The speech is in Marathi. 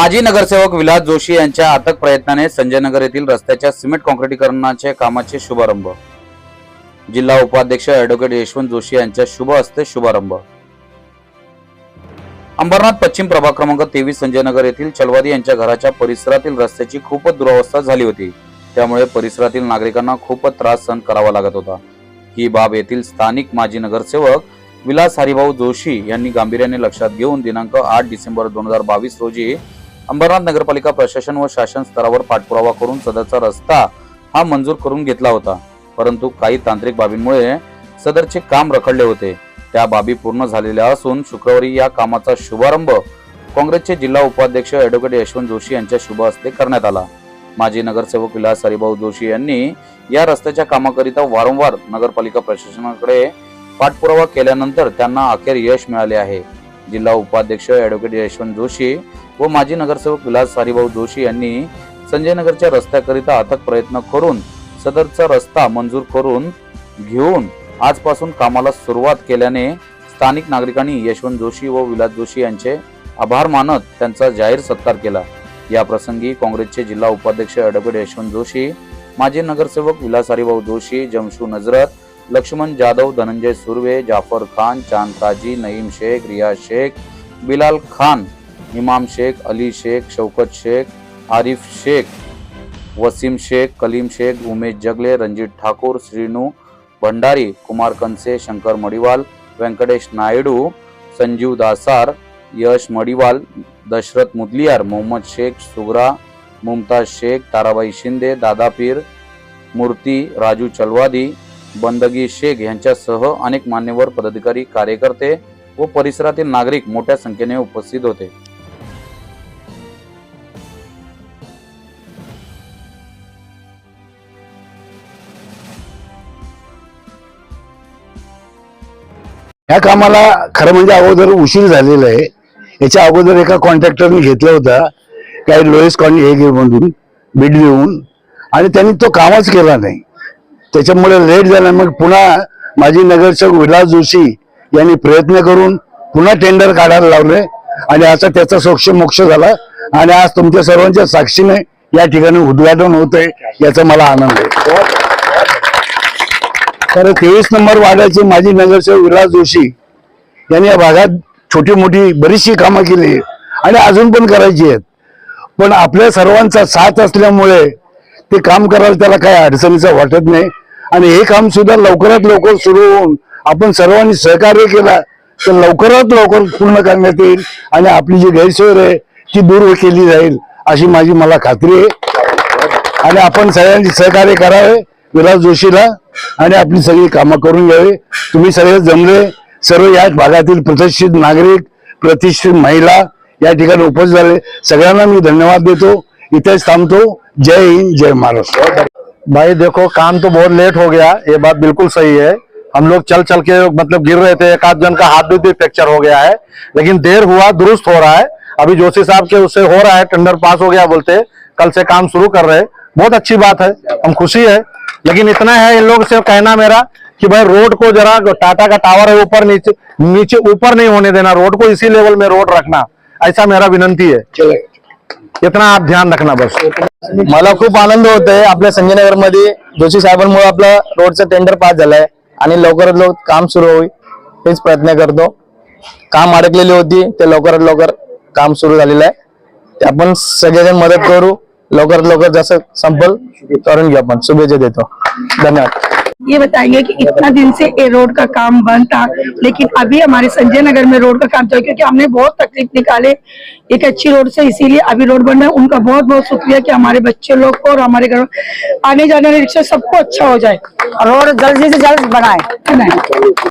माजी नगरसेवक विलास जोशी यांच्या अथक प्रयत्नाने संजयनगर येथील रस्त्याच्या सिमेंट काँक्रिटीकरणाचे कामाचे शुभारंभ. जिल्हा उपाध्यक्ष ऍडव्होकेट यशवंत जोशी यांच्या शुभ हस्ते शुभारंभ. अंबरनाथ पश्चिम प्रभाग क्रमांक तेवीस संजयनगर येथील चलवादी यांच्या घराच्या परिसरातील रस्त्याची खूपच दुरावस्था झाली होती. त्यामुळे परिसरातील नागरिकांना खूपच त्रास सहन करावा लागत होता. ही बाब येथील स्थानिक माजी नगरसेवक विलास हरिभाऊ जोशी यांनी गांभीर्याने लक्षात घेऊन दिनांक आठ डिसेंबर दोन हजार बावीस रोजी अंबरनाथ नगरपालिका प्रशासन व शासन स्तरावर पाठपुरावा करून सदरचा रस्ता हा मंजूर करून घेतला होता. परंतु काही तांत्रिक बाबींमुळे सदरचे काम रखडले होते. त्या बाबी पूर्ण झालेल्या असून शुक्रवारी या कामाचा शुभारंभ काँग्रेसचे जिल्हा उपाध्यक्ष ऍडव्होकेट यशवंत जोशी यांच्या शुभ हस्ते करण्यात आला. माजी नगरसेवक विलास हरिभाऊ जोशी यांनी या रस्त्याच्या कामाकरिता वारंवार नगरपालिका प्रशासनाकडे पाठपुरावा केल्यानंतर त्यांना अखेर यश मिळाले आहे. जिल्हा उपाध्यक्ष ऍडव्होकेट यशवंत जोशी व माजी नगरसेवक विलास सारीभाऊ जोशी यांनी संजयनगरच्या रस्त्याकरिता अथक प्रयत्न करून सदरचा रस्ता मंजूर करून घेऊन आजपासून कामाला सुरुवात केल्याने स्थानिक नागरिकांनी यशवंत जोशी व विलास जोशी यांचे आभार मानत त्यांचा जाहीर सत्कार केला. या प्रसंगी काँग्रेसचे जिल्हा उपाध्यक्ष अॅडव्होकेट यशवंत जोशी माजी नगरसेवक विलास हरिभाऊ जोशी जमशू नजरत लक्ष्मण जाधव धनंजय सुर्वे जाफर खान चांद काजी नईम शेख रिया शेख बिलाल खान इमाम शेख अली शेख शौकत शेख आरिफ शेख वसीम शेख कलीम शेख उमेश जगले रणजित ठाकूर श्रीनू भंडारी कुमार कंसे शंकर मडिवाल व्यंकटेश नायडू संजीव दासार यश मडिवाल दशरथ मुदलियार मोहम्मद शेख सुगरा मुमताज शेख ताराबाई शिंदे दादापीर मूर्ती राजू चलवादी बंदगी शेख यांच्यासह अनेक मान्यवर पदाधिकारी कार्यकर्ते व परिसरातील नागरिक मोठ्या संख्येने उपस्थित होते. ह्या कामाला खरं म्हणजे अगोदर उशीर झालेला आहे. याच्या अगोदर एका कॉन्ट्रॅक्टरने घेतला होता. काही लोएस कॉन हे मधून बीड देऊन आणि त्यांनी तो कामच केला नाही. त्याच्यामुळे लेट झाला. मग पुन्हा माजी नगरसेवक विलास जोशी यांनी प्रयत्न करून पुन्हा टेंडर काढायला लावले. आणि असा त्याचा सोक्ष मोक्ष झाला. आणि आज तुमच्या सर्वांच्या साक्षीने या ठिकाणी उद्घाटन होत आहे याचा मला आनंद आहे. तर तेवीस नंबर वार्डाचे माजी नगरसेवक विलास जोशी यांनी या भागात छोटी मोठी बरीचशी कामं केली आणि अजून पण करायची आहेत. पण आपल्या सर्वांचा साथ असल्यामुळे ते काम करायला त्याला काही अडचणीचा वाटत नाही. आणि हे काम सुद्धा लवकरात लवकर सुरू होऊन आपण सर्वांनी सहकार्य केला तर लवकरात लवकर पूर्ण करण्यात येईल आणि आपली जी गैरसोय आहे ती दूर केली जाईल अशी माझी मला खात्री आहे. आणि आपण सगळ्यांनी सहकार्य करावे. विलास जोशीला आणि आपली सगळी कामं करून जमले. सर्व या भागातील प्रतिष्ठित नागरिक प्रतिष्ठित महिला या उपस्थित झाले. धन्यवाद देतो. इथेच थांबतो. जय हिंद जय महाराष्ट्र. भाई देखो काम तो बहुत लेट हो गया. ये बात बिल्कुल सही है. हम लोग चल चल के मतलब गिर रहे थे. एक आध जन का हाथ भी, फ्रैक्चर हो गया है. लेकिन देर हुआ दुरुस्त हो रहा है. अभी जोशी साहब के उससे हो रहा है टेंडर पास हो गया बोलते. कल से काम शुरू कर रहे. बहुत अच्छी बात है हम खुशी है। लेकिन इतना है इन लोग से कहना मेरा कि भाई रोड को जरा टाटा का टावर है ऊपर नीचे नीचे ऊपर नहीं होने देना रोड को इसी लेवल में रोड रखना ऐसा मेरा विनंती है। इतना आप ध्यान रखना बस। मला खूप आनंद होत आहे आपल्या संजयनगरमध्ये जोशी साहेबांमुळे आपलं रोडचं टेंडर पास झालंय आणि लवकरात लवकर काम सुरू होईल हेच प्रयत्न करतो. काम अडकलेली होती ते लवकरात लवकर काम सुरू झालेलं आहे. ते आपण सगळेजण मदत करू. लवकरात लवकर जसं संपल करून घेऊ आपण शुभेच्छा देतो धन्यवाद। ये बताइए कि इतना दिन से ये रोड का काम बंद था लेकिन अभी हमारे संजय नगर में रोड का काम चल क्योंकि हमने बहुत तकलीफ़ निकाले एक अच्छी रोड से इसीलिए अभी रोड बन रहा है। उनका बहुत बहुत शुक्रिया कि हमारे बच्चे लोग को और हमारे घर आने जाने वाले रिक्शा सबको अच्छा हो जाए। रोड जल्दी से जल्द बनाए?